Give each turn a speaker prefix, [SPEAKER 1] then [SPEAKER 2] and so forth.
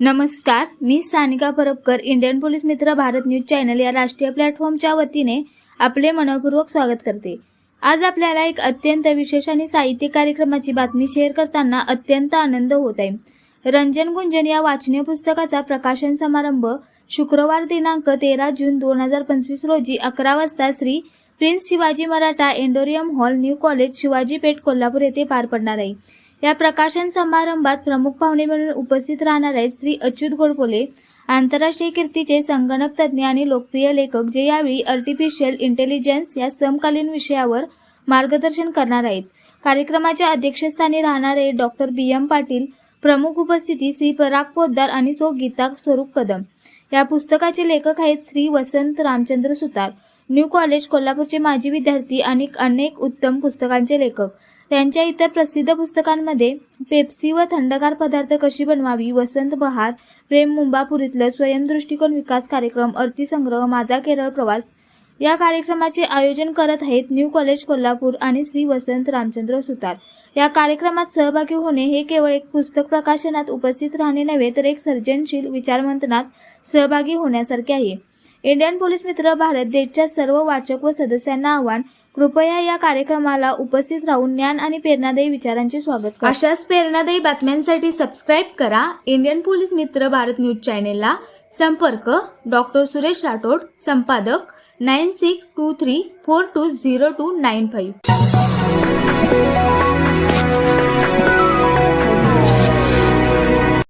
[SPEAKER 1] नमस्कार मी Sanika Parabkar Indian police मित्र भारत न्यूज चॅनल या राष्ट्रीय प्लॅटफॉर्मच्या वतीने आपले मनपूर्वक स्वागत करते. आज आपल्याला एक अत्यंत विशेष आणि साहित्य कार्यक्रमाची बातमी शेअर करताना अत्यंत आनंद होत आहे. रंजन गुंजन या वाचनीय पुस्तकाचा प्रकाशन समारंभ शुक्रवार दिनांक तेरा जून दोन हजार पंचवीस रोजी अकरा वाजता Shri prince Shivaji Maratha auditorium hall new college Shivaji Peth Kolhapur येथे पार पडणार आहे. या प्रकाशन समारंभात प्रमुख पाहुणे म्हणून उपस्थित राहणार आहेत श्री अच्युत गोडबोले आंतरराष्ट्रीय कीर्तीचे संगणक तज्ज्ञ आणि लोकप्रिय लेखक जे यावेळी आर्टिफिशियल इंटेलिजन्स या समकालीन विषयावर मार्गदर्शन करणार आहेत. कार्यक्रमाच्या अध्यक्षस्थानी राहणारे डॉक्टर बी एम पाटील प्रमुख उपस्थिती श्री पराग पोद्दार आणि सो गीता स्वरूप कदम. या पुस्तकाचे लेखक आहेत श्री वसंत रामचंद्र सुतार. न्यू कॉलेज कोल्हापूरचे माजी विद्यार्थी आणि अनेक उत्तम पुस्तकांचे लेखक. त्यांच्या इतर प्रसिद्ध पुस्तकांमध्ये पेप्सी व थंडगार पदार्थ कशी बनवावी वसंत बहार प्रेम मुंबापुरीतलं स्वयंदृष्टिकोन विकास कार्यक्रम अर्थीसंग्रह माझा केरळ प्रवास या कार्यक्रमाचे आयोजन करत आहेत न्यू कॉलेज कोल्हापूर आणि श्री वसंत रामचंद्र सुतार. या कार्यक्रमात सहभागी होणे हे केवळ एक पुस्तक प्रकाशनात उपस्थित राहणे नव्हे तर एक सर्जनशील विचारमंथनात सहभागी होण्यासारखे आहे. इंडियन पोलीस मित्र भारत देशच्या सर्व वाचक व सदस्यांना आव्हान. कृपया या कार्यक्रमाला उपस्थित राहून ज्ञान आणि प्रेरणादायी विचारांचे स्वागत करा. अशाच प्रेरणादायी बातम्यांसाठी सबस्क्राईब करा. इंडियन पोलीस मित्र भारत न्यूज चॅनेलला संपर्क. डॉक्टर सुरेश राठोड संपादक nine six two three four two zero two nine five.